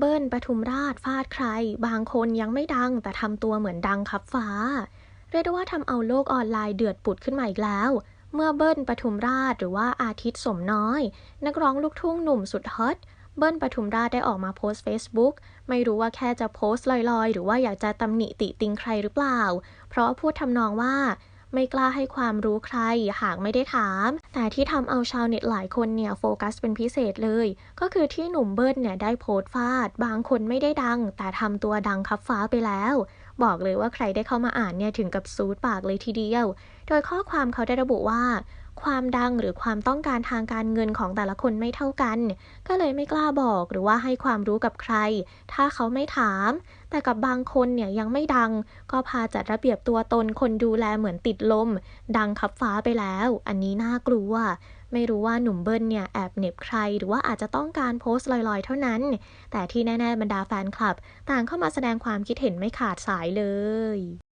เบิ้ลปทุมราชฟาดใคร บางคนยังไม่ดัง แต่ทำตัวเหมือนดังครับฟ้า เรียกได้ว่าทำเอาโลกออนไลน์เดือดปุดขึ้นมาอีกแล้ว เมื่อเบิ้ลปทุมราชหรือว่าอาทิตย์สมน้อย นักร้องลูกทุ่งหนุ่มสุดฮอตเบิ้ลปทุมราชได้ออกมาโพสต์ Facebook ไม่รู้ว่าแค่จะโพสต์ลอยๆ หรือว่าอยากจะตำหนิติติงใครหรือเปล่า เพราะพูดทำนองว่า ไม่กล้าให้ความรู้ใครหากไม่ได้ถาม แต่ที่ทำเอาชาวเน็ตหลายคนเนี่ยโฟกัสเป็นพิเศษเลย ก็คือที่หนุ่มเบิร์ดเนี่ยได้โพสต์ฟาด บางคนไม่ได้ดัง แต่ทำตัวดังคับฟ้าไปแล้ว บอกเลยว่าใครได้เข้ามาอ่านเนี่ยถึงกับซูดปากเลยทีเดียว โดยข้อความเขาได้ระบุว่า ความดังหรือความต้องการทางการเงินของแต่ละคนไม่เท่ากัน ก็เลยไม่กล้าบอกหรือว่าให้ความรู้กับใคร ถ้าเขาไม่ถาม แต่กับบางคนเนี่ยยังไม่ดัง ก็พาจัดระเบียบตัวตนคนดูแลเหมือนติดลม ดังขับฟ้าไปแล้ว อันนี้น่ากลัวไม่รู้ว่าหนุ่มเบิ้ลเนี่ยแอบเหน็บใคร หรือว่าอาจจะต้องการโพสต์ลอยๆ เท่านั้น แต่ที่แน่ ๆ บรรดาแฟนคลับ ต่างเข้ามาแสดงความคิดเห็นไม่ขาดสายเลย